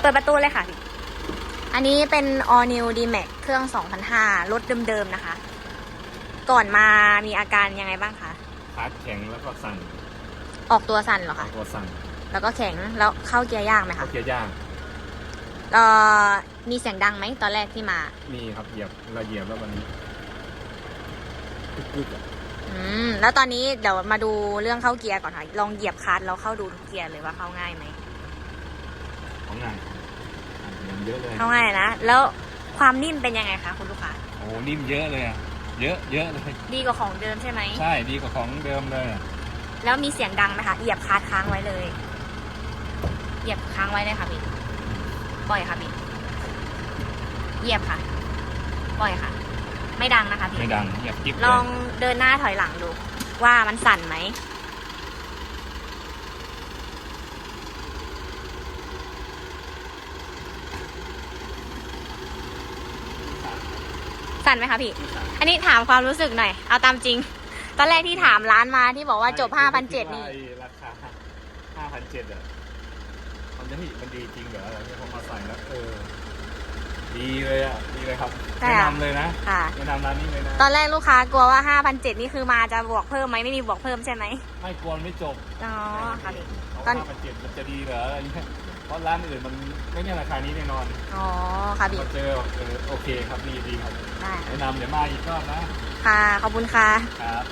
เปิดประตูเลยค่ะพี่ อันนี้เป็น all new d m a x เครื่อง 2005 รถเดิมๆนะคะ ก่อนมามีอาการยังไงบ้างคะคาร์ดแข็งแล้วก็สั่นออกตัวสั่นเหรอคะ ตัวสั่นแล้วก็แข็ง แล้วเข้าเกียร์ยากไหมเข้าคะเกียร์ย่างเอ่อมีเสียงดังไหมตอนแรกที่มา มีครับเหยียบเราเหยียบแล้วมันกึกๆอะอืม แล้วตอนนี้เดี๋ยวมาดูเรื่องเข้าเกียร์ก่อนค่ะ ลองเหยียบคลัตช์แล้วเข้าดูทุกเกียร์เลยว่าเข้าง่ายไหม ของงานอะมันเยอะเลยเข้าง่ายนะ แล้วความนิ่มเป็นยังไงคะคุณลูกค้า โอ้โหนิ่มเยอะเลยอะเยอะเยอะเลยดีกว่าของเดิมใช่ไหม ใช่ดีกว่าของเดิมเลยอะแล้วมีเสียงดังไหมคะ เหยียบคลัตช์ค้างไว้เลย เหยียบค้างไว้เลยค่ะพี่ปล่อยค่ะพี่เหยียบค่ะ ปล่อยค่ะ ไม่ดังนะคะพี่ ไม่ดังเหยียบกิ๊บลเลองยเดินหน้าถอยหลังดูว่ามันสั่นไหม สั่นไหมคะพี่ อันนี้ถามความรู้สึกหน่อย เอาตามจริง ตอนแรกที่ถามร้านมาที่บอกว่าจบ5,700นี่ไอ้ราคาห้าพันเจ็ดอะมันจะพี่มันดีจริงเหรออะไรเนี่ยพอมาใส่แล้วเออ ดีเลยอะดีเลยครับใช่แนะค่ะนำเลยนะค่ะ แนะนำร้านนี้เลยนะตอนแรกลูกค้ากลัวว่า5,700นี่คือมาจะบวกเพิ่มไหมไม่มีบวกเพิ่มใช่ไหมไม่กลัวไม่จบอ๋อค่ะพี่เขาตอนห้าพันเจ็ดมันจะดีเหรออะไรเงี้ยเพราะร้านอื่นมันไม่ใช่ราคานี้แน่นอนอ๋อค่ะพี่พอเจอเออโอเคครับดีดีครับได้แนะนำเดี๋ยวมาอีกรอบนะค่ะขอบคุณค่ะครับ